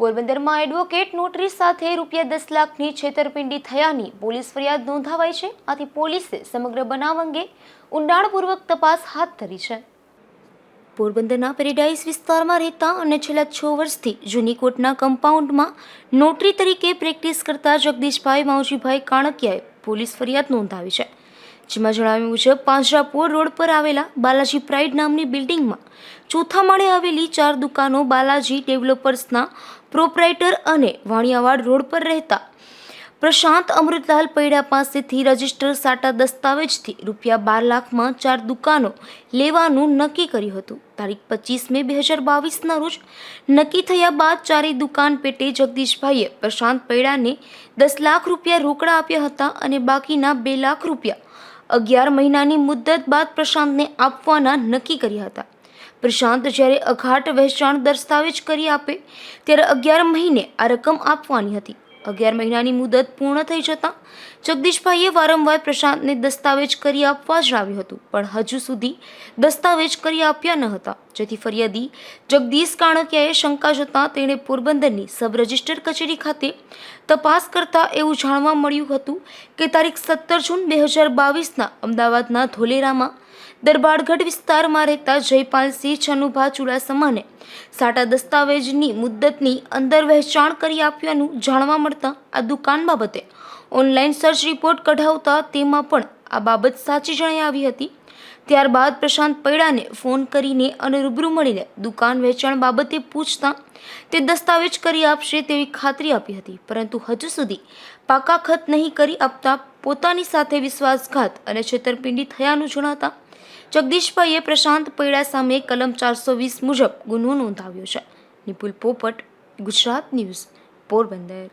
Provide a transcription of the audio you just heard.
પોરબંદરમાં advocate notary સાથે રૂપિયા દસ લાખની છેતરપિંડી થયાની પોલીસ ફરિયાદ નોંધાવાઈ છે. આથી પોલીસે સમગ્ર બનાવ અંગે ઊંડાણપૂર્વક તપાસ હાથ ધરી છે. પોરબંદરના પેરેડાઇઝ વિસ્તારમાં રહેતા અને છેલ્લા છ વર્ષથી જૂની કોર્ટના કમ્પાઉન્ડમાં નોટરી તરીકે પ્રેક્ટિસ કરતા જગદીશભાઈ માવજીભાઈ કાણકિયાએ પોલીસ ફરિયાદ નોંધાવી છે. જેમાં જણાવ્યું મુજબ પાંજરાપોર રોડ પર આવેલા બાલાજી પ્રાઇડ નામની બિલ્ડિંગમાં ચોથા માળે આવેલી ચાર દુકાનો બાલાજી ડેવલપર્સના પ્રોપરાઇટર અને વાણિયાવાડ રોડ પર રહેતા. પ્રશાંત અમૃતલાલ પૈડા પાસેથી રજિસ્ટર સાટા દસ્તાવેજથી રૂપિયા બાર લાખમાં ચાર દુકાનો લેવાનું નક્કી કર્યું હતું. તારીખ પચીસ મે બે હજાર બાવીસના રોજ નક્કી થયા બાદ ચારેય દુકાન પેટે જગદીશભાઈએ પ્રશાંત પૈડાને દસ લાખ રૂપિયા રોકડા આપ્યા હતા અને બાકીના બે લાખ રૂપિયા અગિયાર મહિનાની મુદ્દત બાદ પ્રશાંતને આપવાના નક્કી કર્યા હતા. પ્રશાંત જ્યારે અઘાટ વહેંચાણ દસ્તાવેજ કરી આપે, ત્યારે અગિયાર મહિને આ રકમ આપવાની હતી. અગિયાર મહિનાની મુદત પૂર્ણ થઈ જતાં જગદીશભાઈએ વારંવાર પ્રશાંતને દસ્તાવેજ કરી આપવા જણાવ્યું હતું, પણ હજુ સુધી દસ્તાવેજ કરી આપ્યા ન હતા. જેથી ફરિયાદી જગદીશ કાણકિયાએ શંકા જતાં તેણે પોરબંદરની સબ રજિસ્ટર કચેરી ખાતે તપાસ કરતાં એવું જાણવા મળ્યું હતું કે તારીખ સત્તર જૂન બે હજાર બાવીસના અમદાવાદના ધોલેરામાં દરબારગઢ વિસ્તારમાં રહેતા જયપાલસિંહ છનુભા ચુડાસમાને સાટા દસ્તાવેજની મુદ્દતની અંદર વહેંચાણ કરી આપ્યાનું જાણવા મળતા આ દુકાન બાબતે ઓનલાઈન સર્ચ રિપોર્ટ કઢાવતા તેમાં પણ આ બાબત સાચી જણાઈ આવી હતી. ત્યારબાદ પ્રશાંત પૈડાને ફોન કરીને અને રૂબરૂ મળીને દુકાન વેચાણ બાબતે પૂછતા તે દસ્તાવેજ કરી આપશે તેવી ખાતરી આપી હતી, પરંતુ હજુ સુધી પાકા ખત નહીં કરી આપતા પોતાની સાથે વિશ્વાસઘાત અને છેતરપિંડી થયાનું જણાતા જગદીશભાઈએ પ્રશાંત પૈડા સામે કલમ ચારસો વીસ મુજબ ગુનો નોંધાવ્યો છે. નિપુલ પોપટ, ગુજરાત ન્યૂઝ, પોરબંદર.